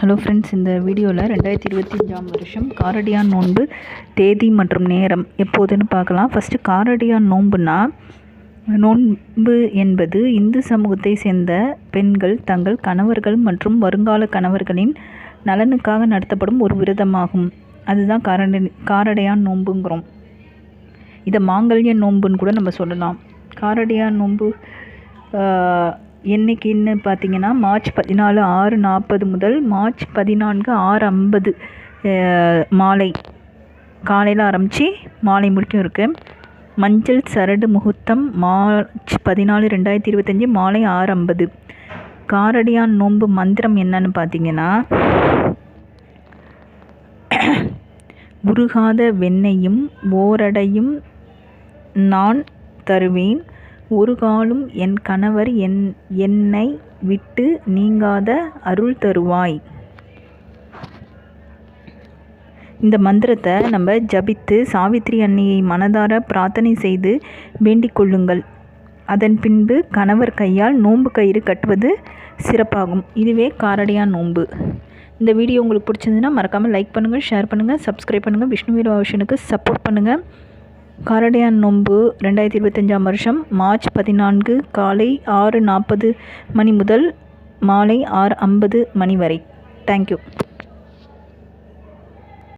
Hello friends இந்த வீடியோவில் ரெண்டாயிரத்தி இருபத்தி அஞ்சாம் வருஷம் காரடியான் நோன்பு தேதி மற்றும் நேரம் எப்போதுன்னு பார்க்கலாம். ஃபஸ்ட்டு காரடியான் நோன்புனா நோன்பு என்பது இந்து சமூகத்தை சேர்ந்த பெண்கள் தங்கள் கணவர்கள் மற்றும் வருங்கால கணவர்களின் நலனுக்காக நடத்தப்படும் ஒரு விரதமாகும். அதுதான் காரடி காரடையான் நோன்புங்கிறோம். இதை மாங்கல்ய நோன்புன்னு கூட நம்ம சொல்லலாம். காரடியான் நோன்பு என்றைக்கின்னு என்னைக்குன்னு பார்த்தீங்கன்னா மார்ச் பதினாலு ஆறு நாற்பது முதல் மார்ச் பதினான்கு ஆறு ஐம்பது மாலை. காலையில் ஆரம்பித்து மாலை முடிக்கும் இருக்குது மஞ்சள் சரடு முகூர்த்தம் மார்ச் பதினாலு ரெண்டாயிரத்தி இருபத்தஞ்சி மாலை ஆறு ஐம்பது. காரடியான் நோன்பு மந்திரம் என்னன்னு பார்த்தீங்கன்னா உருகாத வெண்ணையும் ஓரடையும் நான் தருவேன். ஒரு காலும் என் கணவர் என் என்னை விட்டு நீங்காத அருள் தருவாய். இந்த மந்திரத்தை நம்ம ஜபித்து சாவித்திரி அன்னையை மனதார பிரார்த்தனை செய்து வேண்டிக் கொள்ளுங்கள். அதன் பின்பு கணவர் கையால் நோன்பு கயிறு கட்டுவது சிறப்பாகும். இதுவே காரடியா நோன்பு. இந்த வீடியோ உங்களுக்கு பிடிச்சிருந்துன்னா மறக்காமல் லைக் பண்ணுங்கள் ஷேர் பண்ணுங்கள் சப்ஸ்கிரைப் பண்ணுங்கள் விஷ்ணுவீர ஆஷனுக்கு சப்போர்ட் பண்ணுங்கள் காரடையான் நோன்பு ரெண்டாயிரத்தி இருபத்தஞ்சாம் வருஷம் மார்ச் பதினான்கு காலை ஆறு நாற்பது மணி முதல் மாலை ஆறு ஐம்பது மணி வரை. தேங்க்யூ